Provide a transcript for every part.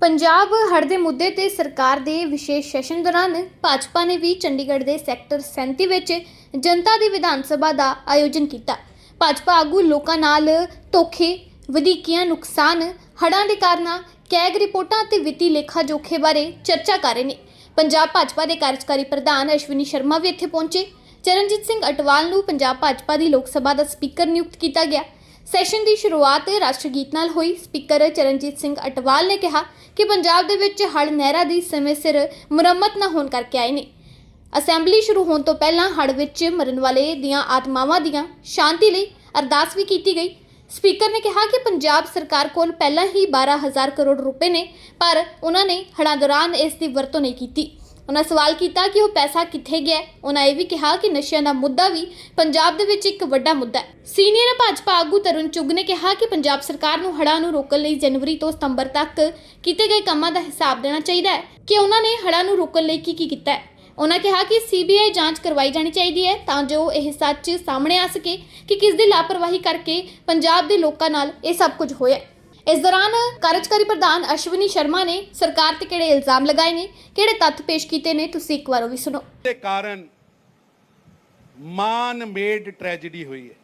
ਪੰਜਾਬ ਹੜ੍ਹ ਦੇ ਮੁੱਦੇ ਤੇ ਸਰਕਾਰ ਦੇ ਵਿਸ਼ੇਸ਼ ਸੈਸ਼ਨ ਦੌਰਾਨ ਭਾਜਪਾ ਨੇ ਵੀ ਚੰਡੀਗੜ੍ਹ ਦੇ ਸੈਕਟਰ 37 ਵਿੱਚ ਜਨਤਾ ਦੀ ਵਿਧਾਨ ਸਭਾ ਦਾ ਆਯੋਜਨ ਕੀਤਾ। ਭਾਜਪਾ ਆਗੂ ਲੋਕਾਂ ਨਾਲ ਧੋਖੇ, ਵਧੀਕੀਆਂ ਨੁਕਸਾਨ, ਹੜ੍ਹਾਂ ਦੇ ਕਾਰਨਾਂ ਕੈਗ ਰਿਪੋਰਟਾਂ ਅਤੇ ਵਿੱਤੀ ਲੇਖਾ ਜੋਖੇ ਬਾਰੇ ਚਰਚਾ ਕਰ ਰਹੇ ਨੇ। ਪੰਜਾਬ ਭਾਜਪਾ ਦੇ ਕਾਰਜਕਾਰੀ ਪ੍ਰਧਾਨ ਅਸ਼ਵਨੀ ਸ਼ਰਮਾ ਵੀ ਇੱਥੇ ਪਹੁੰਚੇ। ਚਰਨਜੀਤ ਸਿੰਘ ਅਟਵਾਲ ਨੂੰ ਪੰਜਾਬ ਭਾਜਪਾ ਦੀ ਲੋਕ ਸਭਾ ਦਾ ਸਪੀਕਰ ਨਿਯੁਕਤ ਕੀਤਾ ਗਿਆ। ਸੈਸ਼ਨ ਦੀ ਸ਼ੁਰੂਆਤ ਰਾਸ਼ਟਰ ਗੀਤ ਨਾਲ ਹੋਈ। ਸਪੀਕਰ ਚਰਨਜੀਤ ਸਿੰਘ ਅਟਵਾਲ ਨੇ ਕਿਹਾ ਕਿ ਪੰਜਾਬ ਦੇ ਵਿੱਚ ਹੜ੍ਹ ਨਹਿਰਾ ਦੀ ਸਮੇਂ ਸਿਰ ਮੁਰੰਮਤ ਨਾ ਹੋਣ ਕਰਕੇ ਆਏ ਨੇ। ਅਸੈਂਬਲੀ ਸ਼ੁਰੂ ਹੋਣ ਤੋਂ ਪਹਿਲਾਂ ਹੜ੍ਹ ਵਿੱਚ ਮਰਨ ਵਾਲੇ ਦੀਆਂ ਆਤਮਾਵਾਂ ਦੀਆਂ ਸ਼ਾਂਤੀ ਲਈ ਅਰਦਾਸ ਵੀ ਕੀਤੀ ਗਈ। ਸਪੀਕਰ ਨੇ ਕਿਹਾ ਕਿ ਪੰਜਾਬ ਸਰਕਾਰ ਕੋਲ ਪਹਿਲਾਂ ਹੀ 12000 ਕਰੋੜ ਰੁਪਏ ਨੇ, ਪਰ ਉਹਨਾਂ ਨੇ ਹੜ੍ਹਾਂ ਦੌਰਾਨ ਇਸ ਦੀ ਵਰਤੋਂ ਨਹੀਂ ਕੀਤੀ। ਉਹਨਾਂ ਸਵਾਲ ਕੀਤਾ ਕਿ ਉਹ ਪੈਸਾ ਕਿੱਥੇ ਗਿਆ ਉਹਨਾਂ ਇਹ ਵੀ ਕਿਹਾ ਕਿ ਨਸ਼ਿਆਂ ਦਾ ਮੁੱਦਾ ਵੀ ਪੰਜਾਬ ਦੇ ਵਿੱਚ ਇੱਕ ਵੱਡਾ ਮੁੱਦਾ ਹੈ। ਸੀਨੀਅਰ ਭਾਜਪਾ ਆਗੂ ਤਰੁਣ ਚੁੱਗ ਨੇ ਕਿਹਾ ਕਿ ਪੰਜਾਬ ਸਰਕਾਰ ਨੂੰ ਹੜ੍ਹਾਂ ਨੂੰ ਰੋਕਣ ਲਈ ਜਨਵਰੀ ਤੋਂ ਸਤੰਬਰ ਤੱਕ ਕੀਤੇ ਗਏ ਕੰਮਾਂ ਦਾ ਹਿਸਾਬ ਦੇਣਾ ਚਾਹੀਦਾ ਹੈ। ਕਿ ਉਹਨਾਂ ਨੇ ਹੜ੍ਹਾਂ ਨੂੰ ਰੋਕਣ ਲਈ ਕੀ ਕੀ ਕੀਤਾ ਹੈ। ਉਹਨਾਂ ਕਿਹਾ ਕਿ ਸੀਬੀਆਈ ਜਾਂਚ ਕਰਵਾਈ ਜਾਣੀ ਚਾਹੀਦੀ ਹੈ ਤਾਂ ਜੋ ਇਹ ਸੱਚ ਸਾਹਮਣੇ ਆ ਸਕੇ ਕਿ ਕਿਸ ਦੀ ਲਾਪਰਵਾਹੀ ਕਰਕੇ ਪੰਜਾਬ ਦੇ ਲੋਕਾਂ ਨਾਲ ਇਹ ਸਭ ਕੁਝ ਹੋਇਆ ਇਸ ਦੌਰਾਨ ਕਾਰਜਕਾਰੀ ਪ੍ਰਧਾਨ ਅਸ਼ਵਨੀ ਸ਼ਰਮਾ ਨੇ ਸਰਕਾਰ ਤੇ ਕਿਹੜੇ ਇਲਜ਼ਾਮ ਲਗਾਏ ਨੇ, ਕਿਹੜੇ ਤੱਥ ਪੇਸ਼ ਕੀਤੇ ਨੇ, ਤੁਸੀਂ ਇੱਕ ਵਾਰ ਉਹ ਵੀ ਸੁਣੋ। ਦੇ ਕਾਰਨ ਮਾਨ ਮੇਡ ਟ੍ਰੈਜੇਡੀ ਹੋਈ ਹੈ।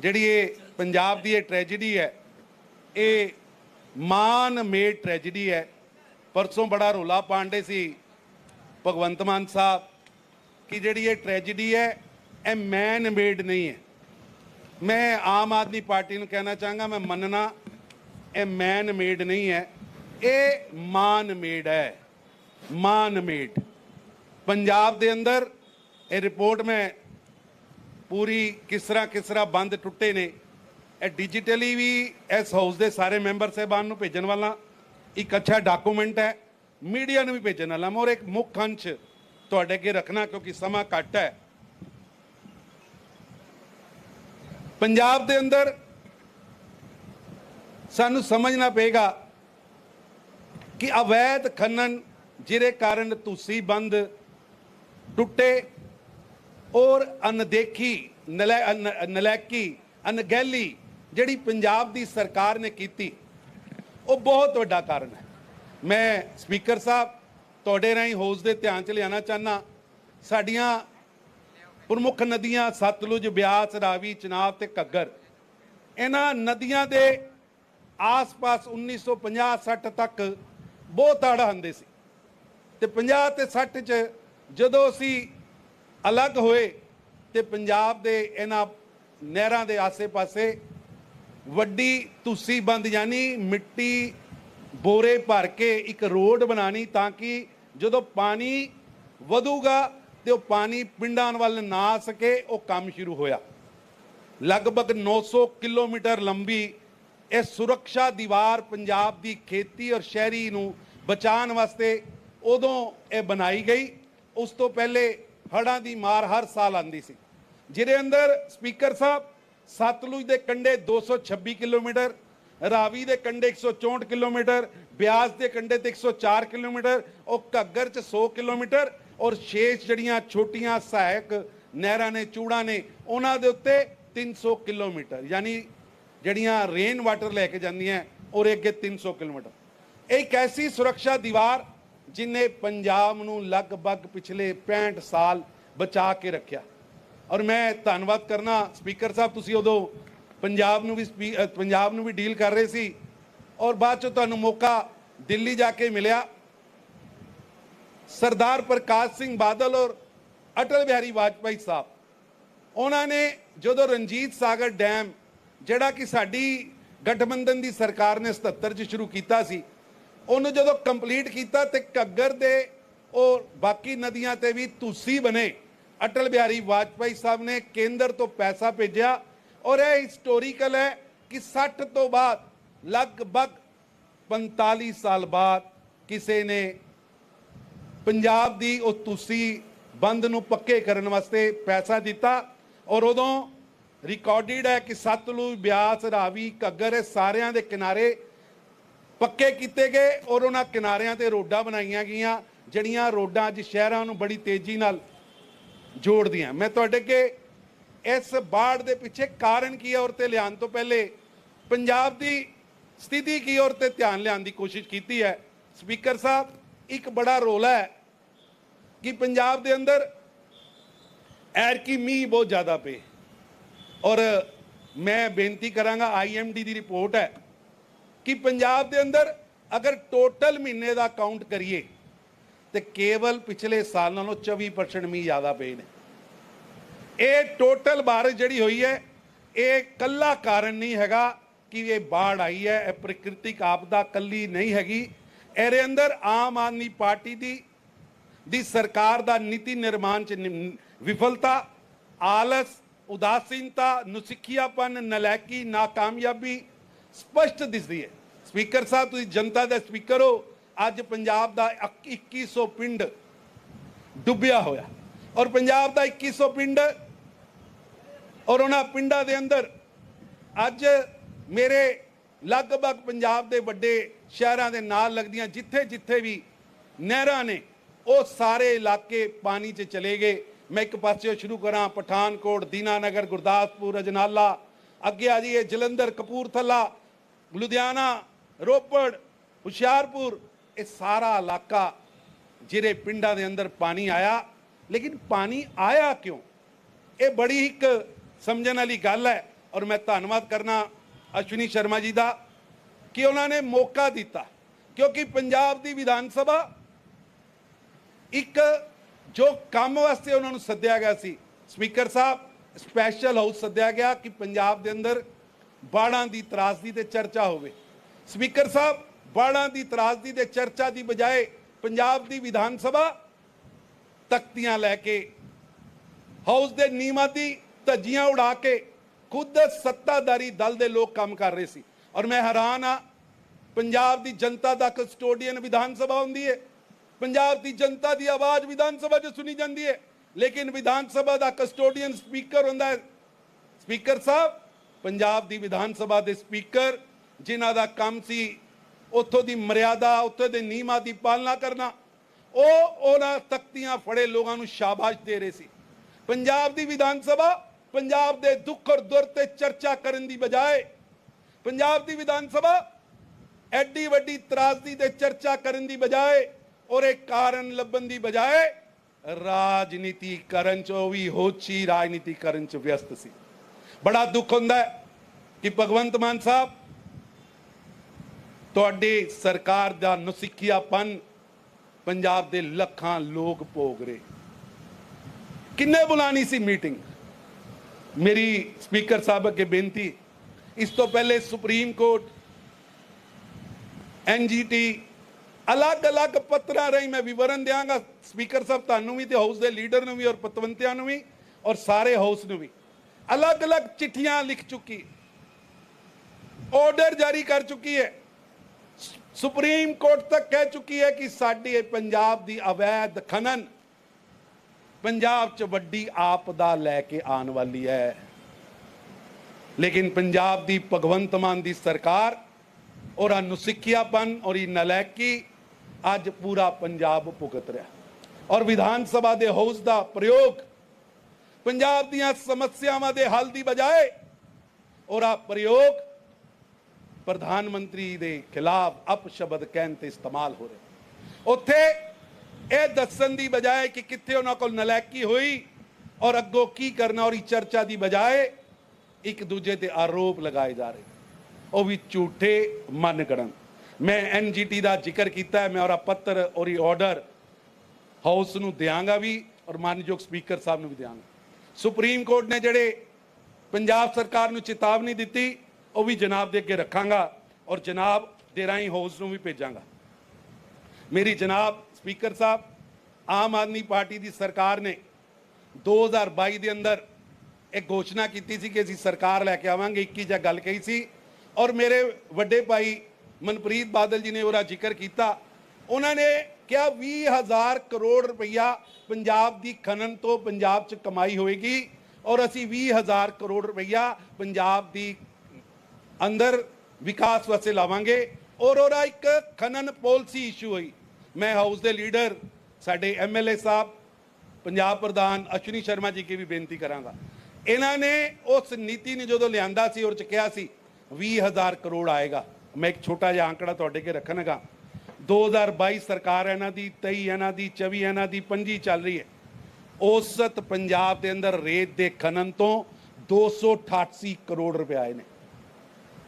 ਜਿਹੜੀ ਇਹ ਪੰਜਾਬ ਦੀ ਇਹ ਟ੍ਰੈਜੇਡੀ ਹੈ, ਇਹ ਮਾਨ ਮੇਡ ਟ੍ਰੈਜੇਡੀ ਹੈ। ਪਰਸੋਂ ਬੜਾ ਰੋਲਾ ਪਾਂਡੇ ਸੀ ਭਗਵੰਤ ਮਾਨ ਸਾਹਿਬ ਕਿ ਜਿਹੜੀ ਇਹ ਟ੍ਰੈਜੇਡੀ ਹੈ, ਇਹ ਮੈਨ ਮੇਡ ਨਹੀਂ ਹੈ। ਮੈਂ ਆਮ ਆਦਮੀ ਪਾਰਟੀ ਨੂੰ ਕਹਿਣਾ ਚਾਹਾਂਗਾ, ਮੈਂ ਮੰਨਣਾ, ਇਹ ਮੈਨ ਮੇਡ ਨਹੀਂ ਹੈ, ਇਹ ਮਾਨ ਮੇਡ ਹੈ ਮਾਨ ਮੇਡ ਪੰਜਾਬ ਦੇ ਅੰਦਰ ਇਹ ਰਿਪੋਰਟ ਮੈਂ ਪੂਰੀ ਕਿਸ ਤਰ੍ਹਾਂ ਕਿਸ ਤਰ੍ਹਾਂ ਬੰਦ ਟੁੱਟੇ ਨੇ, ਇਹ ਡਿਜੀਟਲੀ ਵੀ ਇਸ ਹਾਊਸ ਦੇ ਸਾਰੇ ਮੈਂਬਰ ਸਾਹਿਬਾਨ ਨੂੰ ਭੇਜਣ ਵਾਲਾ, ਇੱਕ ਅੱਛਾ ਡਾਕੂਮੈਂਟ ਹੈ ਮੀਡੀਆ ਨੂੰ ਵੀ ਭੇਜਣ ਵਾਲਾ। ਮੈਂ ਔਰ ਇੱਕ ਮੁੱਖ ਅੰਸ਼ ਤੁਹਾਡੇ ਅੱਗੇ ਰੱਖਣਾ, ਕਿਉਂਕਿ ਸਮਾਂ ਘੱਟ ਹੈ। ਪੰਜਾਬ ਦੇ ਅੰਦਰ ਸਾਨੂੰ ਸਮਝਣਾ ਪਏਗਾ ਕਿ ਅਵੈਧ ਖਨਨ ਜਿਹਦੇ ਕਾਰਨ ਤੁਸੀਂ ਬੰਦ ਟੁੱਟੇ ਔਰ ਅਨਦੇਖੀ ਨਲੈ- ਅਨ- ਨਲਾਇਕੀ ਅਨਗਹਿਲੀ ਜਿਹੜੀ ਪੰਜਾਬ ਦੀ ਸਰਕਾਰ ਨੇ ਕੀਤੀ, ਉਹ ਬਹੁਤ ਵੱਡਾ ਕਾਰਨ ਹੈ। ਮੈਂ ਸਪੀਕਰ ਸਾਹਿਬ, ਤੁਹਾਡੇ ਰਾਹੀਂ ਹੋਸ ਦੇ ਧਿਆਨ ਚ ਲਿਆਉਣਾ ਚਾਹਨਾ ਸਾਡੀਆਂ ਪ੍ਰਮੁੱਖ ਨਦੀਆਂ ਸਤਲੁਜ, ਬਿਆਸ, ਰਾਵੀ, ਚਨਾਬ ਤੇ ਘੱਗਰ। ਇਹਨਾਂ ਨਦੀਆਂ ਦੇ ਆਸ-ਪਾਸ 1950-60 ਤੱਕ ਬਹੁਤ ਹੜ੍ਹ ਹੁੰਦੇ ਸੀ। ਤੇ 50 ਤੇ 60 ਚ ਜਦੋਂ ਅਸੀਂ ਅਲੱਗ ਹੋਏ ਤੇ ਪੰਜਾਬ ਦੇ ਇਹਨਾਂ ਨਹਿਰਾਂ ਦੇ ਆਸੇ-ਪਾਸੇ ਵੱਡੀ ਤੁਸੀਂ ਬੰਦ ਯਾਨੀ ਮਿੱਟੀ ਬੋਰੇ ਭਰ ਕੇ ਇੱਕ ਰੋਡ ਬਣਾਣੀ ਤਾਂ ਕਿ ਜਦੋਂ ਪਾਣੀ ਵਧੂਗਾ ਤੇ ਉਹ ਪਾਣੀ ਪਿੰਡਾਂ ਵੱਲ ਨਾ ਆ ਸਕੇ, ਉਹ ਕੰਮ ਸ਼ੁਰੂ ਹੋਇਆ। ਲਗਭਗ 900 ਕਿਲੋਮੀਟਰ ਲੰਬੀ ਇਹ ਸੁਰੱਖਿਆ ਦੀਵਾਰ ਪੰਜਾਬ ਦੀ ਖੇਤੀ ਔਰ ਸ਼ਹਿਰੀ ਨੂੰ ਬਚਾਉਣ ਵਾਸਤੇ ਉਦੋਂ ਇਹ ਬਣਾਈ ਗਈ। ਉਸ ਤੋਂ ਪਹਿਲੇ ਹੜ੍ਹਾਂ ਦੀ ਮਾਰ ਹਰ ਸਾਲ ਆਂਦੀ ਸੀ। ਜਿਹਦੇ ਅੰਦਰ ਸਪੀਕਰ ਸਾਹਿਬ, ਸਤਲੁਜ ਦੇ ਕੰਢੇ 226 ਕਿਲੋਮੀਟਰ, ਰਾਵੀ ਦੇ ਕੰਢੇ 164 ਕਿਲੋਮੀਟਰ, ਬਿਆਸ ਦੇ ਕੰਢੇ ਤੇ 104 ਕਿਲੋਮੀਟਰ, ਉਹ ਘੱਗਰ ਚ 100 ਕਿਲੋਮੀਟਰ ਔਰ ਸ਼ੇਸ਼ ਜਿਹੜੀਆਂ ਛੋਟੀਆਂ ਸਹਾਇਕ ਨਹਿਰਾਂ ਨੇ, ਚੂੜਾਂ ਨੇ, ਉਹਨਾਂ ਦੇ ਉੱਤੇ 300 ਕਿਲੋਮੀਟਰ, ਯਾਨੀ ਜਿਹੜੀਆਂ ਰੇਨ ਵਾਟਰ ਲੈ ਕੇ ਜਾਂਦੀਆਂ, ਔਰ ਅੱਗੇ 300 ਕਿਲੋਮੀਟਰ। ਇਹ ਇੱਕ ਐਸੀ ਸੁਰੱਖਿਆ ਦੀਵਾਰ ਜਿਨੇ ਪੰਜਾਬ ਨੂੰ ਲਗਭਗ ਪਿਛਲੇ 65 ਸਾਲ ਬਚਾ ਕੇ ਰੱਖਿਆ। ਔਰ ਮੈਂ ਧੰਨਵਾਦ ਕਰਨਾ, ਸਪੀਕਰ ਸਾਹਿਬ, ਤੁਸੀਂ ਉਦੋਂ ਪੰਜਾਬ ਨੂੰ ਵੀ ਸਪੀ- ਪੰਜਾਬ ਨੂੰ ਵੀ ਡੀਲ ਕਰ ਰਹੇ ਸੀ, ਔਰ ਬਾਅਦ ਚ ਤੁਹਾਨੂੰ ਮੌਕਾ ਦਿੱਲੀ ਜਾ ਕੇ ਮਿਲਿਆ। ਸਰਦਾਰ ਪ੍ਰਕਾਸ਼ ਸਿੰਘ ਬਾਦਲ ਔਰ ਅਟਲ ਬਿਹਾਰੀ ਵਾਜਪਾਈ ਸਾਹਿਬ, ਉਹਨਾਂ ਨੇ ਜਦੋਂ ਰਣਜੀਤ ਸਾਗਰ ਡੈਮ, ਜਿਹੜਾ ਕਿ ਸਾਡੀ ਗਠਬੰਧਨ ਦੀ ਸਰਕਾਰ ਨੇ 77 ਚ ਸ਼ੁਰੂ ਕੀਤਾ ਸੀ, ਉਹਨੂੰ ਜਦੋਂ ਕੰਪਲੀਟ ਕੀਤਾ ਤੇ ਘੱਗਰ ਦੇ ਔਰ ਬਾਕੀ ਨਦੀਆਂ ਤੇ ਵੀ ਤੁਸੀਂ ਬਣੇ, ਅਟਲ ਬਿਹਾਰੀ ਵਾਜਪਾਈ ਸਾਹਿਬ ਨੇ ਕੇਂਦਰ ਤੋਂ ਪੈਸਾ ਭੇਜਿਆ ਔਰ ਇਹ ਹਿਸਟੋਰੀਕਲ ਹੈ ਕਿ 60 ਤੋਂ ਬਾਅਦ ਲਗਭਗ 45 ਸਾਲ ਬਾਅਦ ਕਿਸੇ ਨੇ ਪੰਜਾਬ ਦੀ ਉਹ ਤੁਸੀਂ ਬੰਦ ਨੂੰ ਪੱਕੇ ਕਰਨ ਵਾਸਤੇ ਪੈਸਾ ਦਿੱਤਾ ਔਰ ਉਦੋਂ ਰਿਕਾਰਡਡ ਹੈ ਕਿ ਸਤਲੁਜ, ਬਿਆਸ, ਰਾਵੀ, ਘੱਗਰ ਇਹ ਸਾਰਿਆਂ ਦੇ ਕਿਨਾਰੇ ਪੱਕੇ ਕੀਤੇ ਗਏ ਔਰ ਉਹਨਾਂ ਕਿਨਾਰਿਆਂ ਤੇ ਰੋਡਾਂ ਬਣਾਈਆਂ ਗਈਆਂ, ਜਿਹੜੀਆਂ ਰੋਡਾਂ ਅੱਜ ਸ਼ਹਿਰਾਂ ਨੂੰ ਬੜੀ ਤੇਜ਼ੀ ਨਾਲ ਜੋੜਦੀਆਂ। ਮੈਂ ਤੁਹਾਡੇ ਅੱਗੇ ਇਸ ਬਾੜ ਦੇ ਪਿੱਛੇ ਕਾਰਨ ਕੀ ਹੈ ਔਰ ਤੇ ਲਿਆਉਣ ਤੋਂ ਪਹਿਲੇ ਪੰਜਾਬ ਦੀ ਸਥਿਤੀ ਕੀ ਔਰ ਤੇ ਧਿਆਨ ਲਿਆਉਣ ਦੀ ਕੋਸ਼ਿਸ਼ ਕੀਤੀ ਹੈ। ਸਪੀਕਰ ਸਾਹਿਬ ਇੱਕ ਬੜਾ ਰੋਲ ਹੈ ਕਿ ਪੰਜਾਬ ਦੇ ਅੰਦਰ ਐਰ ਕੀ ਮੀਂਹ ਬਹੁਤ ਜ਼ਿਆਦਾ ਪਏ। ਔਰ ਮੈਂ ਬੇਨਤੀ ਕਰਾਂਗਾ ਆਈਐਮਡੀ ਦੀ ਰਿਪੋਰਟ ਹੈ ਕਿ ਪੰਜਾਬ ਦੇ ਅੰਦਰ ਅਗਰ ਟੋਟਲ ਮਹੀਨੇ ਦਾ ਕਾਊਂਟ ਕਰੀਏ, ਤੇ ਕੇਵਲ ਪਿਛਲੇ ਸਾਲ ਨਾਲੋਂ 24% ਮੀਂਹ ਜ਼ਿਆਦਾ ਪਏ ਨੇ। ਇਹ ਟੋਟਲ ਬਾਰਿਸ਼ ਜਿਹੜੀ ਹੋਈ ਹੈ, ਇਹ ਕੱਲਾ ਕਾਰਨ ਨਹੀਂ ਹੈਗਾ ਕਿ ਇਹ ਬਾੜ ਆਈ ਹੈ, ਇਹ ਪ੍ਰਕਿਰਤਿਕ ਆਪਦਾ ਕੱਲੀ ਨਹੀਂ ਹੈਗੀ। ਇਹਦੇ ਅੰਦਰ ਆਮ ਆਦਮੀ ਪਾਰਟੀ ਦੀ ਦੀ ਸਰਕਾਰ ਦਾ ਨੀਤੀ ਨਿਰਮਾਣ ਚ ਵਿਫਲਤਾ, ਆਲਸ, ਉਦਾਸੀਨਤਾ, ਨੁਸਿੱਖਿਆਪਨ ਨਲਾਇਕੀ ਨਾਕਾਮਯਾਬੀ ਸਪਸ਼ਟ ਦਿਸਦੀ ਹੈ। ਸਪੀਕਰ ਸਾਹਿਬ, ਤੁਸੀਂ ਜਨਤਾ ਦੇ ਸਪੀਕਰ ਹੋ। ਅੱਜ ਪੰਜਾਬ ਦਾ ਇਕ- 2100 ਪਿੰਡ ਡੁੱਬਿਆ ਹੋਇਆ। ਔਰ ਪੰਜਾਬ ਦਾ 2100 ਪਿੰਡ ਔਰ ਉਹਨਾਂ ਪਿੰਡਾਂ ਦੇ ਅੰਦਰ ਅੱਜ ਮੇਰੇ ਲਗਭਗ ਪੰਜਾਬ ਦੇ ਵੱਡੇ ਸ਼ਹਿਰਾਂ ਦੇ ਨਾਲ ਲੱਗਦੀਆਂ, ਜਿੱਥੇ ਜਿੱਥੇ ਵੀ ਨਹਿਰਾਂ ਨੇ, ਉਹ ਸਾਰੇ ਇਲਾਕੇ ਪਾਣੀ 'ਚ ਚਲੇ ਗਏ। ਮੈਂ ਇੱਕ ਪਾਸਿਓਂ ਸ਼ੁਰੂ ਕਰਾਂ, ਪਠਾਨਕੋਟ, ਦੀਨਾਨਗਰ, ਗੁਰਦਾਸਪੁਰ, ਅਜਨਾਲਾ। ਅੱਗੇ ਆ ਜਾਈਏ ਜਲੰਧਰ, ਕਪੂਰਥਲਾ, ਲੁਧਿਆਣਾ, ਰੋਪੜ, ਹੁਸ਼ਿਆਰਪੁਰ। ਇਹ ਸਾਰਾ ਇਲਾਕਾ ਜਿਹੜੇ ਪਿੰਡਾਂ ਦੇ ਅੰਦਰ ਪਾਣੀ ਆਇਆ। ਲੇਕਿਨ ਪਾਣੀ ਆਇਆ ਕਿਉਂ? ਇਹ ਬੜੀ ਇੱਕ ਸਮਝਣ ਵਾਲੀ ਗੱਲ ਹੈ। ਔਰ ਮੈਂ ਧੰਨਵਾਦ ਕਰਨਾ ਅਸ਼ਵਨੀ ਸ਼ਰਮਾ ਜੀ ਦਾ। ਕਿ ਉਹਨਾਂ ਨੇ ਮੌਕਾ ਦਿੱਤਾ। ਕਿਉਂਕਿ ਪੰਜਾਬ ਦੀ ਵਿਧਾਨ ਸਭਾ ਇੱਕ ਜੋ ਕੰਮ ਵਾਸਤੇ ਉਹਨਾਂ ਨੂੰ ਸੱਦਿਆ ਗਿਆ ਸੀ, ਸਪੀਕਰ ਸਾਹਿਬ ਸਪੈਸ਼ਲ ਹਾਊਸ ਸੱਦਿਆ ਗਿਆ ਕਿ ਪੰਜਾਬ ਦੇ ਅੰਦਰ ਬਾੜਾਂ ਦੀ ਤਰਾਸਦੀ ਤੇ ਚਰਚਾ ਹੋਵੇ। ਸਪੀਕਰ ਸਾਹਿਬ ਬਾੜਾਂ ਦੀ ਤਰਾਸਦੀ ਤੇ ਚਰਚਾ ਦੀ ਬਜਾਏ ਪੰਜਾਬ ਦੀ ਵਿਧਾਨ ਸਭਾ ਤਖਤੀਆਂ ਲੈ ਕੇ ਹਾਊਸ ਦੇ ਨੀਮਾਂ ਦੀ ਧੱਜੀਆਂ ਉਡਾ ਕੇ ਖੁਦ ਸੱਤਾਧਾਰੀ ਦਲ ਦੇ ਲੋਕ ਕੰਮ ਕਰ ਰਹੇ ਸੀ। ਔਰ ਮੈਂ ਹੈਰਾਨ ਆ ਪੰਜਾਬ ਦੀ ਜਨਤਾ ਦਾ ਕਸਟੋਡੀਅਨ ਵਿਧਾਨ ਸਭਾ ਹੁੰਦੀ ਹੈ ਪੰਜਾਬ ਦੀ ਜਨਤਾ ਦੀ ਆਵਾਜ਼ ਵਿਧਾਨ ਸਭਾ 'ਚ ਸੁਣੀ ਜਾਂਦੀ ਹੈ ਲੇਕਿਨ ਵਿਧਾਨ ਸਭਾ ਦਾ ਕਸਟੋਡੀਅਨ ਸਪੀਕਰ ਹੁੰਦਾ ਹੈ। ਸਪੀਕਰ ਸਾਹਿਬ, ਪੰਜਾਬ ਦੀ ਵਿਧਾਨ ਸਭਾ ਦੇ ਸਪੀਕਰ, ਜਿਨ੍ਹਾਂ ਦਾ ਕੰਮ ਸੀ ਉੱਥੋਂ ਦੀ ਮਰਿਆਦਾ, ਉੱਥੋਂ ਦੇ ਨਿਯਮਾਂ ਦੀ ਪਾਲਣਾ ਕਰਨਾ, ਉਹ ਉਹਨਾਂ ਤਖਤੀਆਂ ਫੜੇ ਲੋਕਾਂ ਨੂੰ ਸ਼ਾਬਾਸ਼ ਦੇ ਰਹੇ ਸੀ। ਪੰਜਾਬ ਦੀ ਵਿਧਾਨ ਸਭਾ, ਪੰਜਾਬ ਦੇ ਦੁੱਖ ਔਰ ਦੁਰ ਤੇ ਚਰਚਾ ਕਰਨ ਦੀ ਬਜਾਏ ਪੰਜਾਬ ਦੀ ਵਿਧਾਨ ਸਭਾ ਐਡੀ ਵੱਡੀ ਤਰਾਸਦੀ ਤੇ ਚਰਚਾ ਕਰਨ ਦੀ ਬਜਾਏ ਔਰ ਇੱਕ ਕਾਰਨ ਲੱਭਣ ਦੀ ਬਜਾਏ ਰਾਜਨੀਤੀ ਕਰਨ ਚ ਉਹ ਵੀ ਹੋਚੀ, ਰਾਜਨੀਤੀ ਕਰਨ ਚ ਵਿਅਸਤ ਸੀ। ਬੜਾ ਦੁੱਖ ਹੁੰਦਾ ਕਿ ਭਗਵੰਤ ਮਾਨ ਸਾਹਿਬ ਤੁਹਾਡੀ ਸਰਕਾਰ ਦਾ ਨੁਸਿੱਖਿਆਪਨ ਪੰਜਾਬ ਦੇ ਲੱਖਾਂ ਲੋਕ ਭੋਗ ਰਹੇ। ਕਿੰਨੇ ਬੁਲਾਣੀ ਸੀ ਮੀਟਿੰਗ? ਮੇਰੀ ਸਪੀਕਰ ਸਾਹਿਬ ਅੱਗੇ ਬੇਨਤੀ ਇਸ ਤੋਂ ਪਹਿਲੇ ਸੁਪਰੀਮ ਕੋਰਟ ਐਨਜੀਟੀ ਅਲੱਗ-ਅਲੱਗ ਪੱਤਰਾਂ ਰਾਹੀਂ ਮੈਂ ਵਿਵਰਣ ਦਿਆਂਗਾ। ਸਪੀਕਰ ਸਾਹਿਬ ਤੁਹਾਨੂੰ ਵੀ ਤੇ ਹਾਊਸ ਦੇ ਲੀਡਰ ਨੂੰ ਵੀ ਔਰ ਪਤਵੰਤਿਆਂ ਨੂੰ ਵੀ ਔਰ ਸਾਰੇ ਹਾਊਸ ਨੂੰ ਵੀ। ਅਲੱਗ-ਅਲੱਗ ਚਿੱਠੀਆਂ ਲਿਖ ਚੁੱਕੀ ਆਰਡਰ ਜਾਰੀ ਕਰ ਚੁੱਕੀ ਹੈ। ਸੁਪਰੀਮ ਕੋਰਟ ਤੱਕ ਕਹਿ ਚੁੱਕੀ ਹੈ ਕਿ ਸਾਡੀ ਪੰਜਾਬ ਦੀ ਅਵੈਧ ਖਨਨ ਪੰਜਾਬ 'ਚ ਵੱਡੀ ਆਪਦਾ ਲੈ ਕੇ ਆਉਣ ਵਾਲੀ ਹੈ। ਲੇਕਿਨ ਪੰਜਾਬ ਦੀ ਭਗਵੰਤ ਮਾਨ ਦੀ ਸਰਕਾਰ ਔਰ ਅਨੁਸਿੱਖਿਆਪਨ ਔਰ ਇਹ ਨਲਾਇਕੀ ਅੱਜ ਪੂਰਾ ਪੰਜਾਬ ਭੁਗਤ ਰਿਹਾ। ਔਰ ਵਿਧਾਨ ਸਭਾ ਦੇ ਹਾਊਸ ਦਾ ਪ੍ਰਯੋਗ ਪੰਜਾਬ ਦੀਆਂ ਸਮੱਸਿਆਵਾਂ ਦੇ ਹੱਲ ਦੀ ਬਜਾਏ ਔਰ ਆ ਪ੍ਰਯੋਗ ਪ੍ਰਧਾਨ ਮੰਤਰੀ ਦੇ ਖਿਲਾਫ ਅਪਸ਼ਬਦ ਕਹਿਣ ਤੇ ਇਸਤੇਮਾਲ ਹੋ ਰਿਹਾ। ਉੱਥੇ ਇਹ ਦੱਸਣ ਦੀ ਬਜਾਏ ਕਿ ਕਿੱਥੇ ਉਹਨਾਂ ਕੋਲ ਨਲਾਇਕੀ ਹੋਈ ਔਰ ਅੱਗੋਂ ਕੀ ਕਰਨਾ ਔਰ ਇਹ ਚਰਚਾ ਦੀ ਬਜਾਏ ਇੱਕ ਦੂਜੇ ਤੇ ਆਰੋਪ ਲਗਾਏ ਜਾ ਰਹੇ ਉਹ ਵੀ ਝੂਠੇ ਮਨ ਗੜਨ ਮੈਂ ਐਨਜੀਟੀ ਦਾ ਜ਼ਿਕਰ ਕੀਤਾ ਮੈਂ ਔਰ ਪੱਤਰ ਔਰ ਇਹ ਆਰਡਰ ਹਾਊਸ ਨੂੰ ਦਿਆਂਗਾ ਵੀ ਔਰ ਮਾਨਯੋਗ ਸਪੀਕਰ ਸਾਹਿਬ ਨੂੰ ਵੀ ਦਿਆਂਗਾ। ਸੁਪਰੀਮ ਕੋਰਟ ਨੇ ਜਿਹੜੇ ਪੰਜਾਬ ਸਰਕਾਰ ਨੂੰ ਚੇਤਾਵਨੀ ਦਿੱਤੀ, ਉਹ ਵੀ ਜਨਾਬ ਦੇ ਅੱਗੇ ਰੱਖਾਂਗਾ ਔਰ ਜਨਾਬ ਦੇ ਰਾਹੀਂ ਹਾਊਸ ਨੂੰ ਵੀ ਭੇਜਾਂਗਾ। ਮੇਰੀ ਜਨਾਬ ਸਪੀਕਰ ਸਾਹਿਬ, ਆਮ ਆਦਮੀ ਪਾਰਟੀ ਦੀ ਸਰਕਾਰ ਨੇ 2022 ਦੇ ਅੰਦਰ ਇਹ ਘੋਸ਼ਣਾ ਕੀਤੀ ਸੀ ਕਿ ਅਸੀਂ ਸਰਕਾਰ ਲੈ ਕੇ ਆਵਾਂਗੇ 21 ਜਾਂ ਗੱਲ ਕਹੀ ਸੀ। ਔਰ ਮੇਰੇ ਵੱਡੇ ਭਾਈ ਮਨਪ੍ਰੀਤ ਬਾਦਲ ਜੀ ਨੇ ਉਹਦਾ ਜ਼ਿਕਰ ਕੀਤਾ। ਉਹਨਾਂ ਨੇ ਕਿਹਾ 20000 ਕਰੋੜ ਰੁਪਈਆ ਪੰਜਾਬ ਦੀ ਖਨਨ ਤੋਂ ਪੰਜਾਬ 'ਚ ਕਮਾਈ ਹੋਏਗੀ ਔਰ ਅਸੀਂ 20000 ਕਰੋੜ ਰੁਪਈਆ ਪੰਜਾਬ ਦੀ ਅੰਦਰ ਵਿਕਾਸ ਵਾਸਤੇ ਲਾਵਾਂਗੇ। ਔਰ ਉਹਦਾ ਇੱਕ ਖਨਨ ਪਾਲਿਸੀ ਇਸ਼ੂ ਹੋਈ। ਮੈਂ ਹਾਊਸ ਦੇ ਲੀਡਰ ਸਾਡੇ ਐਮਐਲਏ ਸਾਹਿਬ, ਪੰਜਾਬ ਪ੍ਰਧਾਨ ਅਸ਼ਵਨੀ ਸ਼ਰਮਾ ਜੀ ਕੀ ਵੀ ਬੇਨਤੀ ਕਰਾਂਗਾ। ਇਹਨਾਂ ਨੇ ਉਸ ਨੀਤੀ ਨੂੰ ਜਦੋਂ ਲਿਆਂਦਾ ਸੀ ਔਰ ਚ ਕਿਹਾ ਸੀ 20000 ਕਰੋੜ ਆਏਗਾ। ਮੈਂ ਇੱਕ ਛੋਟਾ ਜਿਹਾ ਅੰਕੜਾ ਤੁਹਾਡੇ ਅੱਗੇ ਰੱਖਣਗਾ। 2022 ਸਰਕਾਰ ਇਹਨਾਂ ਦੀ 23 ਇਹਨਾਂ ਦੀ 24 ਇਹਨਾਂ ਦੀ 25 ਚੱਲ ਰਹੀ ਹੈ। ਔਸਤ ਪੰਜਾਬ ਦੇ ਅੰਦਰ ਰੇਤ ਦੇ ਖਨਨ ਤੋਂ 288 ਕਰੋੜ ਰੁਪਏ ਆਏ ਨੇ।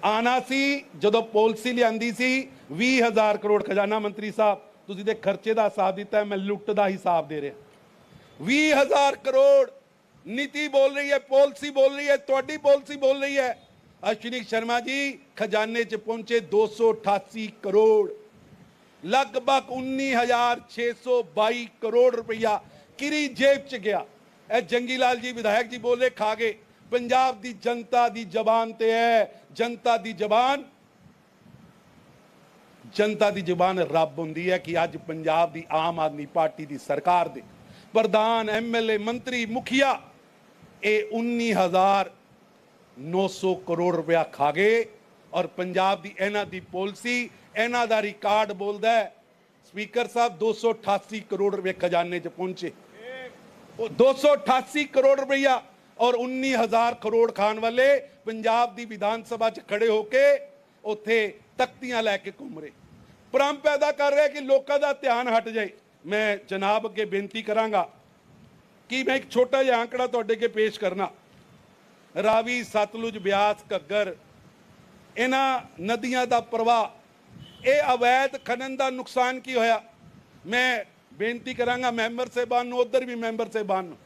ਆਣਾ ਸੀ, ਜਦੋਂ ਪਾਲਿਸੀ ਲਿਆਂਦੀ ਸੀ 20000 ਕਰੋੜ ਖਜ਼ਾਨਾ ਮੰਤਰੀ ਸਾਹਿਬ, ਤੁਸੀਂ ਦੇ ਖਰਚੇ ਦਾ ਹਿਸਾਬ ਦਿੱਤਾ ਮੈਂ ਲੁੱਟ ਦਾ ਹਿਸਾਬ ਦੇ ਰਿਹਾ। 20000 ਕਰੋੜ ਨੀਤੀ ਬੋਲ ਰਹੀ ਹੈ, ਪਾਲਿਸੀ ਬੋਲ ਰਹੀ ਹੈ, ਤੁਹਾਡੀ ਪਾਲਿਸੀ ਬੋਲ ਰਹੀ ਹੈ। ਅਸ਼ਵਨੀ ਸ਼ਰਮਾ ਜੀ, ਖਜ਼ਾਨੇ 'ਚ ਪਹੁੰਚੇ 288 ਕਰੋੜ। ਲਗਭਗ 19622 ਕਰੋੜ ਰੁਪਈਆ ਕਿਰੀ ਜੇਬ 'ਚ ਗਿਆ। ਇਹ ਜੰਗੀ ਲਾਲ ਜੀ ਵਿਧਾਇਕ ਜੀ ਬੋਲੇ, ਖਾ ਗਏ। ਪੰਜਾਬ ਦੀ ਜਨਤਾ ਦੀ ਜ਼ਬਾਨ ਤੇ ਹੈ, ਜਨਤਾ ਦੀ ਜ਼ਬਾਨ। ਜਨਤਾ ਦੀ ਜ਼ਬਾਨ ਰੱਬ ਹੁੰਦੀ ਹੈ ਕਿ ਅੱਜ ਪੰਜਾਬ ਦੀ ਆਮ ਆਦਮੀ ਪਾਰਟੀ ਦੀ ਸਰਕਾਰ ਦੇ ਪ੍ਰਧਾਨ ਐਮਐਲਏ ਮੰਤਰੀ, ਮੁਖੀਆ ਇਹ 19900 ਕਰੋੜ ਰੁਪਇਆ ਖਾ ਗਏ ਔਰ ਪੰਜਾਬ ਦੀ ਇਹਨਾਂ ਦੀ ਪਾਲਿਸੀ ਇਹਨਾਂ ਦਾ ਰਿਕਾਰਡ ਬੋਲਦਾ ਹੈ, ਸਪੀਕਰ ਸਾਹਿਬ 288 ਕਰੋੜ ਰੁਪਏ ਖਜ਼ਾਨੇ 'ਚ ਪਹੁੰਚੇ। ਉਹ 288 ਕਰੋੜ ਰੁਪਈਆ ਔਰ 19000 ਕਰੋੜ ਖਾਣ ਵਾਲੇ ਪੰਜਾਬ ਦੀ ਵਿਧਾਨ ਸਭਾ 'ਚ ਖੜੇ ਹੋ ਕੇ ਉੱਥੇ ਤਖਤੀਆਂ ਲੈ ਕੇ ਘੁੰਮ ਰਹੇ। ਭਰਮ ਪੈਦਾ ਕਰ ਰਿਹਾ ਕਿ ਲੋਕਾਂ ਦਾ ਧਿਆਨ ਹਟ ਜਾਏ। ਮੈਂ ਜਨਾਬ ਅੱਗੇ ਬੇਨਤੀ ਕਰਾਂਗਾ ਕਿ ਮੈਂ ਇੱਕ ਛੋਟਾ ਜਿਹਾ ਆંકੜਾ ਤੁਹਾਡੇ ਅੱਗੇ ਪੇਸ਼ ਕਰਨਾ। ਰਾਵੀ, ਸਤਲੁਜ, ਬਿਆਸ, ਘੱਗਰ, ਇਹਨਾਂ ਨਦੀਆਂ ਦਾ ਪ੍ਰਵਾਹ, ਇਹ ਅਵੈਧ ਖਨਨ ਦਾ ਨੁਕਸਾਨ ਕੀ ਹੋਇਆ? ਮੈਂ ਬੇਨਤੀ ਕਰਾਂਗਾ ਮੈਂਬਰ ਸਾਹਿਬਾਨ ਨੂੰ, ਉਧਰ ਵੀ ਮੈਂਬਰ ਸਾਹਿਬਾਨ ਨੂੰ,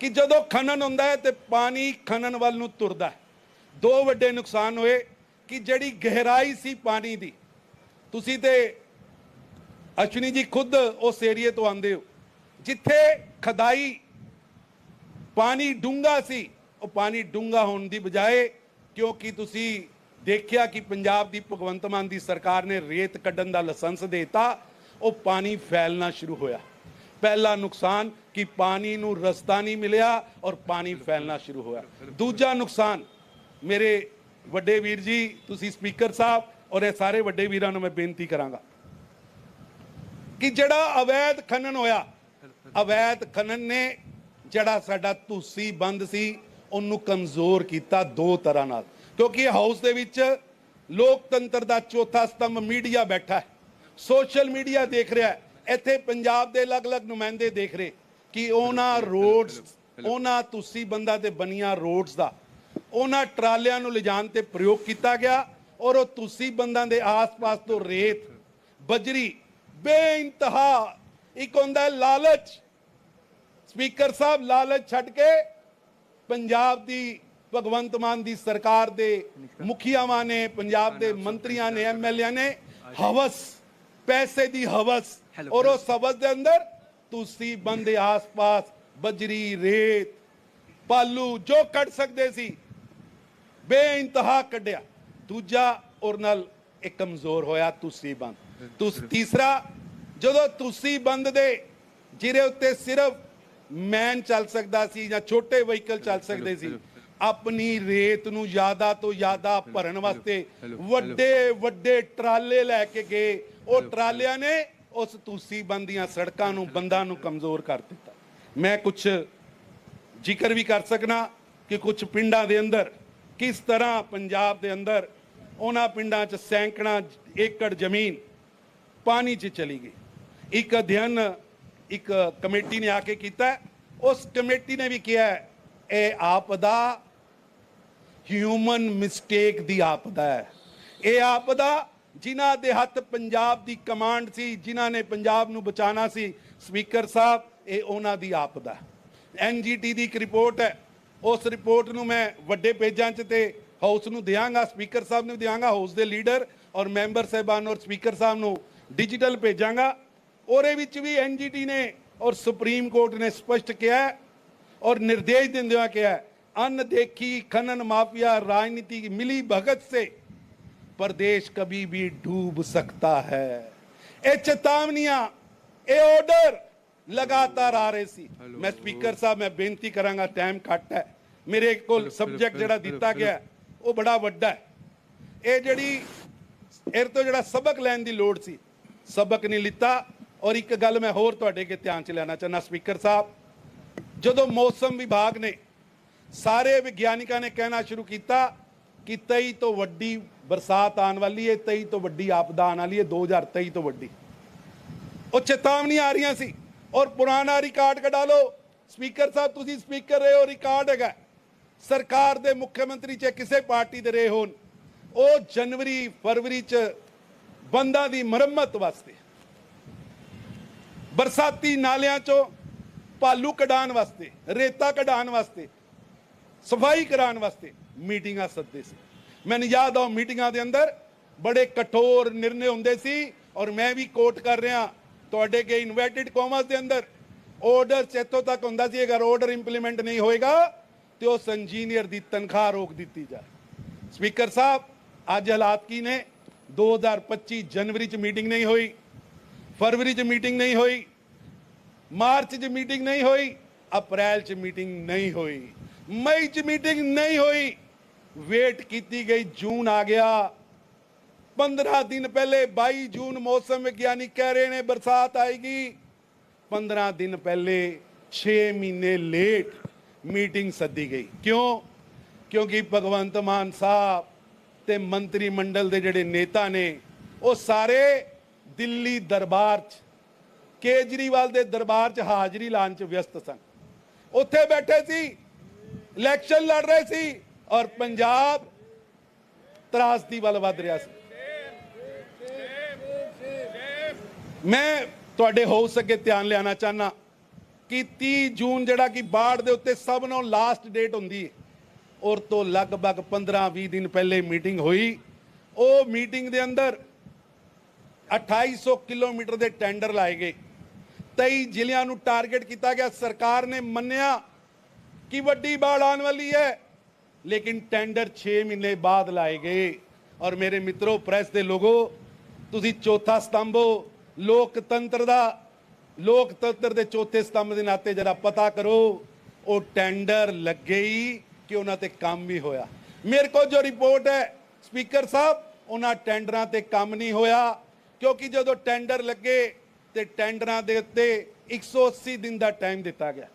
ਕਿ ਜਦੋਂ ਖਨਨ ਹੁੰਦਾ ਹੈ ਤੇ ਪਾਣੀ ਖਨਨ ਵੱਲ ਨੂੰ ਤੁਰਦਾ ਹੈ। ਦੋ ਵੱਡੇ ਨੁਕਸਾਨ ਹੋਏ, ਕਿ ਜਿਹੜੀ ਗਹਿਰਾਈ ਸੀ ਪਾਣੀ ਦੀ, ਤੁਸੀਂ ਤੇ ਅਸ਼ਵਨੀ ਜੀ ਖੁਦ ਉਸ ਏਰੀਏ ਤੋਂ ਆਂਦੇ ਹੋ, ਜਿੱਥੇ ਖਦਾਈ, ਪਾਣੀ ਡੂੰਗਾ ਸੀ। ਉਹ ਪਾਣੀ ਡੂੰਗਾ ਹੋਣ ਦੀ ਬਜਾਏ ਕਿਉਂਕਿ ਤੁਸੀਂ ਦੇਖਿਆ ਕਿ ਪੰਜਾਬ ਦੀ ਭਗਵੰਤ ਮਾਨ ਦੀ ਸਰਕਾਰ ਨੇ ਰੇਤ ਕੱਢਣ ਦਾ ਲਾਇਸੈਂਸ ਦੇਤਾ, ਉਹ ਪਾਣੀ ਫੈਲਣਾ ਸ਼ੁਰੂ ਹੋਇਆ। ਪਹਿਲਾ ਨੁਕਸਾਨ ਕਿ ਪਾਣੀ ਨੂੰ ਰਸਤਾ ਨਹੀਂ ਮਿਲਿਆ ਔਰ ਪਾਣੀ ਫੈਲਣਾ ਸ਼ੁਰੂ ਹੋਇਆ। ਦੂਜਾ ਨੁਕਸਾਨ, ਮੇਰੇ ਵੱਡੇ ਵੀਰ ਜੀ, ਤੁਸੀਂ ਸਪੀਕਰ ਸਾਹਿਬ ਔਰ ਇਹ ਸਾਰੇ ਵੱਡੇ ਵੀਰਾਂ ਨੂੰ ਮੈਂ ਬੇਨਤੀ ਕਰਾਂਗਾ ਕਿ ਜਿਹੜਾ ਅਵੈਧ ਖਨਨ ਹੋਇਆ ਅਵੈਧ ਖਨਨ ਨੇ ਜਿਹੜਾ ਸਾਡਾ ਤੁਸੀਂ ਬੰਦ ਸੀ ਉਹਨੂੰ ਕਮਜ਼ੋਰ ਕੀਤਾ ਦੋ ਤਰ੍ਹਾਂ ਨਾਲ। ਕਿਉਂਕਿ ਹਾਊਸ ਦੇ ਵਿੱਚ ਲੋਕਤੰਤਰ ਦਾ ਚੌਥਾ ਸਤੰਭ ਮੀਡੀਆ ਬੈਠਾ ਹੈ ਸੋਸ਼ਲ ਮੀਡੀਆ ਦੇਖ ਰਿਹਾ ਹੈ। ਇੱਥੇ ਪੰਜਾਬ ਦੇ ਅਲੱਗ-ਅਲੱਗ ਨੁਮਾਇੰਦੇ ਦੇਖ ਰਹੇ ਕਿ ਉਹਨਾਂ ਰੋਡਸ ਉਹਨਾਂ ਤੁਸੀਂ ਬੰਦਾ ਤੇ ਬਣੀਆਂ ਰੋਡਸ ਦਾ। ਉਹਨਾਂ ਟਰਾਲਿਆਂ ਨੂੰ ਲਿਜਾਣ ਤੇ ਪ੍ਰਯੋਗ ਕੀਤਾ ਗਿਆ ਔਰ ਉਹ ਤੁਸੀਂ ਬੰਦਾਂ ਦੇ ਆਸ-ਪਾਸ ਤੋਂ ਰੇਤ ਬਜਰੀ ਬੇਇੰਤਹਾ ਇੱਕ ਹੁੰਦਾ ਲਾਲਚ ਸਪੀਕਰ ਸਾਹਿਬ ਲਾਲਚ ਛੱਡ ਕੇ ਪੰਜਾਬ ਦੀ ਭਗਵੰਤ ਮਾਨ ਦੀ ਸਰਕਾਰ ਦੇ ਮੁਖੀਆਵਾਂ ਨੇ ਪੰਜਾਬ ਦੇ ਮੰਤਰੀਆਂ ਨੇ ਐਮਐਲਏ ਨੇ ਹਵਸ ਪੈਸੇ ਦੀ ਹਵਸ। ਔਰ ਉਸ ਹਵਸ ਦੇ ਅੰਦਰ ਤੁਸੀਂ ਬੰਦੇ ਆਸ-ਪਾਸ ਬਜਰੀ ਰੇਤ ਪਾਲੂ ਜੋ ਕੱਢ ਸਕਦੇ ਸੀ ਬੇਇੰਤਹਾ ਕੱਢਿਆ। ਦੂਜਾ ਔਰ ਨਾਲ ਇੱਕ ਕਮਜ਼ੋਰ ਹੋਇਆ ਤੁਸੀਂ ਬੰਦ। ਤੁਸ ਤੀਸਰਾ ਜਦੋਂ ਤੁਸੀਂ ਬੰਦ ਦੇ ਜਿਹਦੇ ਉੱਤੇ ਸਿਰਫ ਮੈਨ ਚੱਲ ਸਕਦਾ ਸੀ ਜਾਂ ਛੋਟੇ ਵਹੀਕਲ ਚੱਲ ਸਕਦੇ ਸੀ। ਆਪਣੀ ਰੇਤ ਨੂੰ ਜ਼ਿਆਦਾ ਤੋਂ ਜ਼ਿਆਦਾ ਭਰਨ ਵਾਸਤੇ ਵੱਡੇ ਵੱਡੇ ਟਰਾਲੇ ਲੈ ਕੇ ਗਏ। ਉਹ ਟਰਾਲਿਆਂ ਨੇ ਉਸ ਤੁਸੀਂ ਬੰਦੀਆਂ ਸੜਕਾਂ ਨੂੰ ਬੰਦਾਂ ਨੂੰ ਕਮਜ਼ੋਰ ਕਰ ਦਿੱਤਾ। ਮੈਂ ਕੁਝ ਜ਼ਿਕਰ ਵੀ ਕਰ ਸਕਣਾ ਕਿ ਕੁਝ ਪਿੰਡਾਂ ਦੇ ਅੰਦਰ ਕਿਸ ਤਰ੍ਹਾਂ ਪੰਜਾਬ ਦੇ ਅੰਦਰ ਉਹਨਾਂ ਪਿੰਡਾਂ 'ਚ ਸੈਂਕੜਾ ਏਕੜ ਜ਼ਮੀਨ ਪਾਣੀ 'ਚ ਚਲੀ ਗਈ। ਇੱਕ ਅਧਿਐਨ ਇੱਕ ਕਮੇਟੀ ਨੇ ਆ ਕੇ ਕੀਤਾ ਉਸ ਕਮੇਟੀ ਨੇ ਵੀ ਕਿਹਾ ਇਹ ਆਪਦਾ ਹਿਊਮਨ ਮਿਸਟੇਕ ਦੀ ਆਪਦਾ ਹੈ। ਇਹ ਆਪਦਾ ਜਿਨ੍ਹਾਂ ਦੇ ਹੱਥ ਪੰਜਾਬ ਦੀ ਕਮਾਂਡ ਸੀ, ਜਿਨ੍ਹਾਂ ਨੇ ਪੰਜਾਬ ਨੂੰ ਬਚਾਉਣਾ ਸੀ, ਸਪੀਕਰ ਸਾਹਿਬ, ਇਹ ਉਹਨਾਂ ਦੀ ਆਪਦਾ ਐਨਜੀਟੀ ਦੀ ਇੱਕ ਰਿਪੋਰਟ ਹੈ। ਉਸ ਰਿਪੋਰਟ ਨੂੰ ਮੈਂ ਵੱਡੇ ਪੇਜਾਂ 'ਚ ਤੇ ਹਾਊਸ ਨੂੰ ਦਿਆਂਗਾ, ਸਪੀਕਰ ਸਾਹਿਬ ਨੂੰ ਦਿਆਂਗਾ, ਹਾਊਸ ਦੇ ਲੀਡਰ ਔਰ ਮੈਂਬਰ ਸਾਹਿਬਾਨ ਔਰ ਸਪੀਕਰ ਸਾਹਿਬ ਨੂੰ ਡਿਜੀਟਲ ਭੇਜਾਂਗਾ। ਉਹਦੇ ਵਿੱਚ ਵੀ ਐਨਜੀਟੀ ਨੇ ਔਰ ਸੁਪਰੀਮ ਕੋਰਟ ਨੇ ਸਪਸ਼ਟ ਕਿਹਾ ਹੈ और निर्देश देते हुए क्या है अनदेखी खनन माफिया राजनीति की मिली भगत से प्रदेश कभी भी डूब सकता है ਇਹ ਚੇਤਾਵਨੀਆਂ ਇਹ ਆਰਡਰ ਲਗਾਤਾਰ ਆ ਰਹੇ ਸੀ ਮੈਂ ਸਪੀਕਰ ਸਾਹਿਬ ਮੈਂ ਬੇਨਤੀ ਕਰਾਂਗਾ ਟਾਈਮ ਘੱਟ ਹੈ ਮੇਰੇ ਕੋਲ ਸਬਜੈਕਟ ਜਿਹੜਾ ਦਿੱਤਾ ਗਿਆ ਹੈ, ਉਹ ਬੜਾ ਵੱਡਾ ਹੈ ਇਹ ਜਿਹੜੀ ਇਹ ਤੋਂ ਜਿਹੜਾ ਸਬਕ ਲੈਣ ਦੀ ਲੋੜ ਸੀ ਸਬਕ ਨਹੀਂ ਲਿੱਤਾ ਔਰ ਇੱਕ ਗੱਲ ਮੈਂ ਹੋਰ ਤੁਹਾਡੇ ਅੱਗੇ ਧਿਆਨ ਚ ਲੈਣਾ ਚਾਹੁੰਦਾ, ਸਪੀਕਰ ਸਾਹਿਬ। ਜਦੋਂ ਮੌਸਮ ਵਿਭਾਗ ਨੇ ਸਾਰੇ ਵਿਗਿਆਨਿਕਾਂ ਨੇ ਕਹਿਣਾ ਸ਼ੁਰੂ ਕੀਤਾ ਕਿ 23 ਤੋਂ ਵੱਡੀ ਬਰਸਾਤ ਆਉਣ ਵਾਲੀ ਹੈ 23 ਤੋਂ ਵੱਡੀ ਆਪਦਾ ਆਉਣ ਵਾਲੀ ਹੈ 2023 ਤੋਂ ਵੱਡੀ। ਉਹ ਚੇਤਾਵਨੀ ਆ ਰਹੀਆਂ ਸੀ ਔਰ ਪੁਰਾਣਾ ਰਿਕਾਰਡ ਕਢਾ ਲਓ। ਸਪੀਕਰ ਸਾਹਿਬ, ਤੁਸੀਂ ਸਪੀਕਰ ਰਹੇ ਹੋ, ਰਿਕਾਰਡ ਹੈਗਾ। ਸਰਕਾਰ ਦੇ ਮੁੱਖ ਮੰਤਰੀ ਚ ਕਿਸੇ ਪਾਰਟੀ ਦੇ ਰਹੇ ਹੋਣ, ਉਹ ਜਨਵਰੀ, ਫਰਵਰੀ ਚ ਬੰਦਾਂ ਦੀ ਮੁਰੰਮਤ ਵਾਸਤੇ ਬਰਸਾਤੀ ਨਾਲਿਆਂ ਚੋਂ ਪਾਲੂ ਕਢਾਉਣ ਵਾਸਤੇ, ਰੇਤਾ ਕਢਾਉਣ ਵਾਸਤੇ, ਸਫ਼ਾਈ ਕਰਾਉਣ ਵਾਸਤੇ ਮੀਟਿੰਗਾਂ ਸੱਦੇ ਸੀ। ਮੈਨੂੰ ਯਾਦ ਆ ਮੀਟਿੰਗਾਂ ਦੇ ਅੰਦਰ ਬੜੇ ਕਠੋਰ ਨਿਰਣੇ ਹੁੰਦੇ ਸੀ ਔਰ ਮੈਂ ਵੀ ਕੋਟ ਕਰ ਰਿਹਾ ਤੁਹਾਡੇ ਕੇ ਇਨਵਰਟਿਡ ਕਾਮਰਸ ਦੇ ਅੰਦਰ। ਆਰਡਰ ਇੱਥੋਂ ਤੱਕ ਹੁੰਦਾ ਸੀ, ਅਗਰ ਆਰਡਰ ਇੰਪਲੀਮੈਂਟ ਨਹੀਂ ਹੋਏਗਾ, ਤੇ ਉਸ ਇੰਜੀਨੀਅਰ ਦੀ ਤਨਖਾਹ ਰੋਕ ਦਿੱਤੀ ਜਾਏ। ਸਪੀਕਰ ਸਾਹਿਬ, ਅੱਜ ਹਾਲਾਤ ਕੀ ਨੇ? 2025 ਜਨਵਰੀ ਚ ਮੀਟਿੰਗ ਨਹੀਂ ਹੋਈ। ਫਰਵਰੀ ਚ ਮੀਟਿੰਗ ਨਹੀਂ ਹੋਈ ਮਾਰਚ 'ਚ ਮੀਟਿੰਗ ਨਹੀਂ ਹੋਈ ਅਪ੍ਰੈਲ 'ਚ ਮੀਟਿੰਗ ਨਹੀਂ ਹੋਈ ਮਈ 'ਚ ਮੀਟਿੰਗ ਨਹੀਂ ਹੋਈ ਵੇਟ ਕੀਤੀ ਗਈ ਜੂਨ ਆ ਗਿਆ 15 ਦਿਨ ਪਹਿਲੇ 22 ਜੂਨ ਮੌਸਮ ਵਿਗਿਆਨੀ ਕਹਿ ਰਹੇ ਨੇ ਬਰਸਾਤ ਆਏਗੀ 15 ਦਿਨ ਪਹਿਲੇ 6 ਮਹੀਨੇ ਲੇਟ ਮੀਟਿੰਗ ਸੱਦੀ ਗਈ ਕਿਉਂ ਕਿਉਂਕਿ ਭਗਵੰਤ ਮਾਨ ਸਾਹਿਬ ਤੇ ਮੰਤਰੀ ਮੰਡਲ ਦੇ ਜਿਹੜੇ ਨੇਤਾ ਨੇ ਉਹ ਸਾਰੇ ਦਿੱਲੀ ਦਰਬਾਰ 'ਚ, ਕੇਜਰੀਵਾਲ ਦੇ ਦਰਬਾਰ 'ਚ ਹਾਜ਼ਰੀ ਲਾਉਣ 'ਚ ਵਿਅਸਤ ਸਨ। ਉੱਥੇ ਬੈਠੇ ਸੀ ਇਲੈਕਸ਼ਨ ਲੜ ਰਹੇ ਸੀ ਔਰ ਪੰਜਾਬ ਤਰਾਸਦੀ ਵੱਲ ਵੱਧ ਰਿਹਾ ਸੀ। ਮੈਂ ਤੁਹਾਡੇ ਹੋ ਸਕੇ ਧਿਆਨ ਲਿਆਣਾ ਚਾਹਨਾ ਕਿ 30 ਜੂਨ ਜਿਹੜਾ ਕਿ ਬਾੜ ਦੇ ਉੱਤੇ ਸਭ ਨੂੰ ਲਾਸਟ ਡੇਟ ਹੁੰਦੀ ਹੈ ਔਰ ਤੋਂ ਲਗਭਗ 15-20 ਦਿਨ ਪਹਿਲੇ ਮੀਟਿੰਗ ਹੋਈ। ਉਹ ਮੀਟਿੰਗ ਦੇ ਅੰਦਰ 2800 ਕਿਲੋਮੀਟਰ ਦੇ ਟੈਂਡਰ ਲਾਏ ਗਏ। 23 ਜ਼ਿਲ੍ਹਿਆਂ ਨੂੰ ਟਾਰਗੇਟ ਕੀਤਾ ਗਿਆ। ਸਰਕਾਰ ਨੇ ਮੰਨਿਆ ਕਿ ਵੱਡੀ ਬਾੜ ਆਉਣ ਵਾਲੀ ਹੈ, ਲੇਕਿਨ ਟੈਂਡਰ 6 ਮਹੀਨੇ ਬਾਅਦ ਲਾਏ ਗਏ। ਔਰ ਮੇਰੇ ਮਿੱਤਰੋ, ਪ੍ਰੈਸ ਦੇ ਲੋਗੋ, ਤੁਸੀਂ ਚੌਥਾ ਸਤੰਭ ਹੋ। ਲੋਕਤੰਤਰ ਦਾ, ਲੋਕਤੰਤਰ ਦੇ ਚੌਥੇ ਸਤੰਭ ਦੇ ਨਾਤੇ ਜਰਾ ਪਤਾ ਕਰੋ, ਉਹ ਟੈਂਡਰ ਲੱਗੇ ਹੀ ਕਿ ਉਹਨਾਂ ਤੇ ਕੰਮ ਵੀ ਹੋਇਆ। ਮੇਰੇ ਕੋਲ ਜੋ ਰਿਪੋਰਟ ਹੈ, ਸਪੀਕਰ ਸਾਹਿਬ, ਉਹਨਾਂ ਟੈਂਡਰਾਂ ਤੇ ਕੰਮ ਨਹੀਂ ਹੋਇਆ। ਕਿਉਂਕਿ ਜਦੋਂ ਟੈਂਡਰ ਲੱਗੇ ਤੇ ਟੈਂਡਰਾਂ ਦੇ ਉੱਤੇ 180 ਦਿਨ ਦਾ ਟਾਈਮ ਦਿੱਤਾ ਗਿਆ।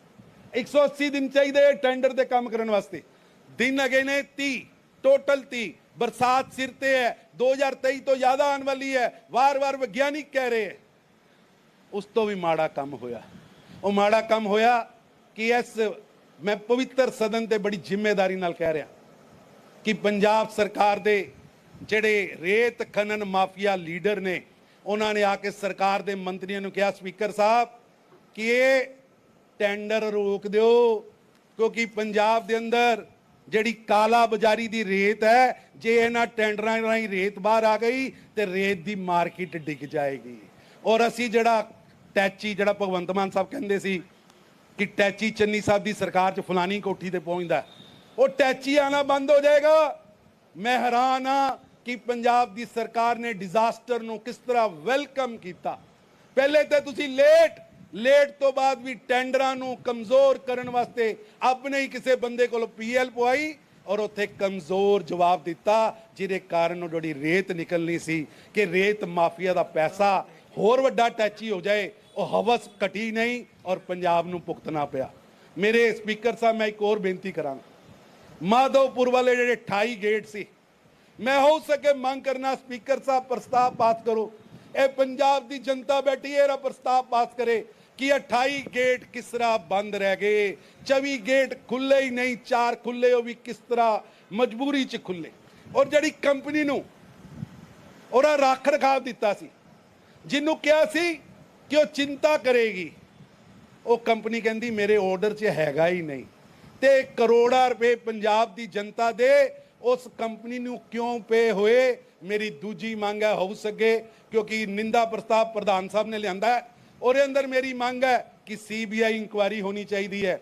180 ਦਿਨ ਚਾਹੀਦੇ ਟੈਂਡਰ ਦੇ ਕੰਮ ਕਰਨ ਵਾਸਤੇ। ਦਿਨ ਅਗੇ ਨੇ 30 ਟੋਟਲ 30 ਬਰਸਾਤ ਸਿਰ ਤੇ ਹੈ 2023 ਤੋਂ ਜ਼ਿਆਦਾ ਆਉਣ ਵਾਲੀ ਹੈ, ਵਾਰ-ਵਾਰ ਵਿਗਿਆਨਿਕ ਕਹਿ ਰਹੇ ਹੈ। ਉਸ ਤੋਂ ਵੀ ਮਾੜਾ ਕੰਮ ਹੋਇਆ। ਉਹ ਮਾੜਾ ਕੰਮ ਹੋਇਆ ਕਿ ਇਸ ਮੈਂ ਪਵਿੱਤਰ ਸਦਨ ਤੇ ਬੜੀ ਜ਼ਿੰਮੇਵਾਰੀ ਨਾਲ ਕਹਿ ਰਿਹਾ ਕਿ ਪੰਜਾਬ ਸਰਕਾਰ ਦੇ ਜਿਹੜੇ ਰੇਤ ਖਨਨ ਮਾਫੀਆ ਲੀਡਰ ਨੇ, ਉਹਨਾਂ ਨੇ ਆ ਕੇ ਸਰਕਾਰ ਦੇ ਮੰਤਰੀਆਂ ਨੂੰ ਕਿਹਾ, ਸਪੀਕਰ ਸਾਹਿਬ, ਕਿ ਇਹ ਟੈਂਡਰ ਰੋਕ ਦਿਓ, ਕਿਉਂਕਿ ਪੰਜਾਬ ਦੇ ਅੰਦਰ ਜਿਹੜੀ ਕਾਲਾ ਬਾਜ਼ਾਰੀ ਦੀ ਰੇਤ ਹੈ, ਜੇ ਇਹਨਾਂ ਟੈਂਡਰਾਂ ਰਾਹੀਂ ਰੇਤ ਬਾਹਰ ਆ ਗਈ, ਤੇ ਰੇਤ ਦੀ ਮਾਰਕੀਟ ਡਿੱਗ ਜਾਏਗੀ। ਔਰ ਅਸੀਂ ਜਿਹੜਾ ਟੈਚੀ, ਜਿਹੜਾ ਭਗਵੰਤ ਮਾਨ ਸਾਹਿਬ ਕਹਿੰਦੇ ਸੀ ਕਿ ਟੈਚੀ ਚੰਨੀ ਸਾਹਿਬ ਦੀ ਸਰਕਾਰ 'ਚ ਫਲਾਨੀ ਕੋਠੀ ਤੇ ਪਹੁੰਚਦਾ, ਉਹ ਟੈਚੀ ਆਣਾ ਬੰਦ ਹੋ ਜਾਏਗਾ। ਮੈਂ ਹੈਰਾਨ ਆ ਕਿ ਪੰਜਾਬ ਦੀ ਸਰਕਾਰ ਨੇ ਡਿਜ਼ਾਸਟਰ ਨੂੰ ਕਿਸ ਤਰ੍ਹਾਂ ਵੈਲਕਮ ਕੀਤਾ? ਪਹਿਲੇ ਤੇ ਤੁਸੀਂ ਲੇਟ ਲੇਟ ਤੋਂ ਬਾਅਦ ਵੀ ਟੈਂਡਰਾਂ ਨੂੰ ਕਮਜ਼ੋਰ ਕਰਨ ਵਾਸਤੇ ਆਪਣੇ ਹੀ ਕਿਸੇ ਬੰਦੇ ਕੋਲ ਪੀਐਲ ਪਵਾਈ ਔਰ ਉੱਥੇ ਕਮਜ਼ੋਰ ਜਵਾਬ ਦਿੱਤਾ, ਜਿਹਦੇ ਕਾਰਨ ਉਹ ਜਿਹੜੀ ਰੇਤ ਨਿਕਲਣੀ ਸੀ ਕਿ ਰੇਤ ਮਾਫੀਆ ਦਾ ਪੈਸਾ ਹੋਰ ਵੱਡਾ ਟੈਚੀ ਹੋ ਜਾਏ, ਉਹ ਹਵਸ ਘਟੀ ਨਹੀਂ ਔਰ ਪੰਜਾਬ ਨੂੰ ਭੁਗਤਣਾ ਪਿਆ। ਮੇਰੇ ਸਪੀਕਰ ਸਾਹਿਬ, ਮੈਂ ਇੱਕ ਹੋਰ ਬੇਨਤੀ ਕਰਾਂਗਾ। ਮਾਧੋਪੁਰ ਵਾਲੇ ਜਿਹੜੇ 28 ਗੇਟ ਸੀ ਮੈਂ ਹੋ ਸਕੇ ਮੰਗ ਕਰਨਾ ਸਪੀਕਰ ਸਾਹਿਬ ਪ੍ਰਸਤਾਵ ਪਾਸ ਕਰੋ। ਇਹ ਪੰਜਾਬ ਦੀ ਜਨਤਾ ਬੈਠੀ ਹੈ, ਇਹਦਾ ਪ੍ਰਸਤਾਵ ਪਾਸ ਕਰੇ ਕਿ 28 ਗੇਟ ਕਿਸ ਤਰ੍ਹਾਂ ਬੰਦ ਰਹਿ ਗਏ 24 ਗੇਟ ਖੁੱਲੇ ਹੀ ਨਹੀਂ, ਚਾਰ ਖੁੱਲੇ ਉਹ ਵੀ ਕਿਸ ਤਰ੍ਹਾਂ ਮਜਬੂਰੀ 'ਚ ਖੁੱਲੇ ਔਰ ਜਿਹੜੀ ਕੰਪਨੀ ਨੂੰ ਉਹਦਾ ਰੱਖ ਰਖਾਵ ਦਿੱਤਾ ਸੀ, ਜਿਹਨੂੰ ਕਿਹਾ ਸੀ ਕਿ ਉਹ ਚਿੰਤਾ ਕਰੇਗੀ, ਉਹ ਕੰਪਨੀ ਕਹਿੰਦੀ ਮੇਰੇ ਆਰਡਰ 'ਚ ਹੈਗਾ ਹੀ ਨਹੀਂ। ਤੇ ਕਰੋੜਾਂ ਰੁਪਏ ਪੰਜਾਬ ਦੀ ਜਨਤਾ ਦੇ ਉਸ ਕੰਪਨੀ ਨੂੰ ਕਿਉਂ ਪੇ ਹੋਏ? ਮੇਰੀ ਦੂਜੀ ਮੰਗ ਹੈ ਹੋ ਸਕੇ, ਕਿਉਂਕਿ ਨਿੰਦਾ ਪ੍ਰਸਤਾਵ ਪ੍ਰਧਾਨ ਸਾਹਿਬ ਨੇ ਲਿਆਂਦਾ ਹੈ। ਉਹਦੇ ਅੰਦਰ ਮੇਰੀ ਮੰਗ ਹੈ ਕਿ ਸੀਬੀਆਈ ਇਨਕੁਆਇਰੀ ਹੋਣੀ ਚਾਹੀਦੀ ਹੈ।